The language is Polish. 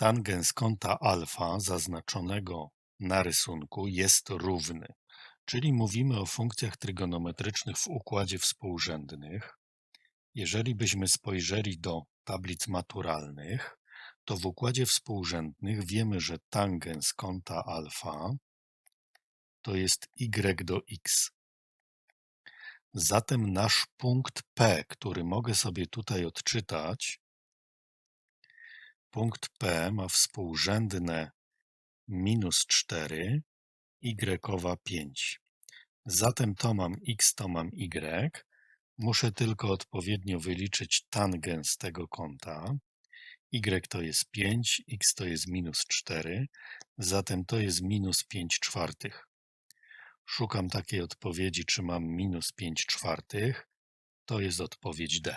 tangens kąta alfa zaznaczonego na rysunku jest równy, czyli mówimy o funkcjach trygonometrycznych w układzie współrzędnych. Jeżeli byśmy spojrzeli do tablic maturalnych, to w układzie współrzędnych wiemy, że tangens kąta alfa to jest y do x. Zatem nasz punkt P, który mogę sobie tutaj odczytać, punkt P ma współrzędne minus 4, y 5. Zatem to mam x, to mam y. Muszę tylko odpowiednio wyliczyć tangens tego kąta. y to jest 5, x to jest minus 4, zatem to jest minus 5 czwartych. Szukam takiej odpowiedzi, czy mam minus 5 czwartych. To jest odpowiedź D.